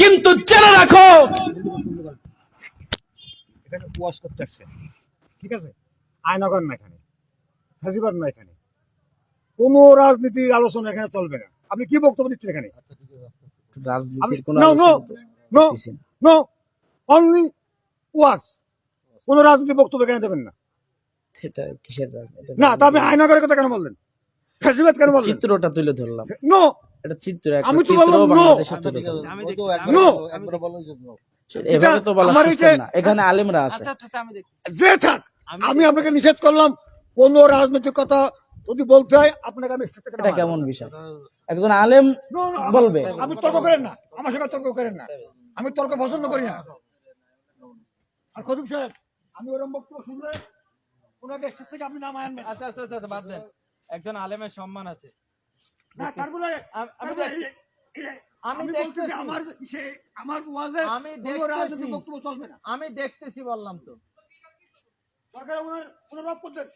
কিন্তু জেনে রাখো। এখানে ওয়াশ করতে আসছে। ঠিক আছে? আয়নগর না এখানে। হাজিবাদ না এখানে। কোনো রাজনীতির আলোচনা এখানে চলবে না। আপনি কি বক্তব্য দিচ্ছেন এখানে? রাজনীতির কোনো নো। নো অনলি কোনো রাজনীতি বক্তব্য এখানে দেবেন না। সেটা কিসের রাজনীতি? না তা আপনি আয়নগরের কথা কেন বললেন? ফেসিবাদ কেন বললেন? চিত্রটা তুলে ধরলাম। নো এটা চিত্র আমি তো বললাম আচ্ছা তো একবার বলার এভাবে তো বলা না। এখানে আলেমরা আছে। যে থাক আমি আপনাকে নিষেধ করলাম কোন রাজনৈতিক কথা যদি বলতে হয় আপনাকে আমি এটা কেমন বিষয়? একজন আলেম বলবে। আপনি তর্ক করেন না আমার সঙ্গে তর্ক করেন না। আমি তর্ক পছন্দ করি না। আর কদম সাহেব আমি ওরম বক্তব্য শুনলে ওনাকে স্টেজ থেকে আপনি নামায় আনবেন। আচ্ছা আচ্ছা আচ্ছা বাদ দেন। একজন আলেমের সম্মান আছে। না আম- দেখতেছি। আমার সে আমার ওয়াজে আমি কোনো দেখতেছি। রাজনৈতিক বক্তব্য চলবে না আমি দেখতেছি বললাম তো সরকার ওনার করতেন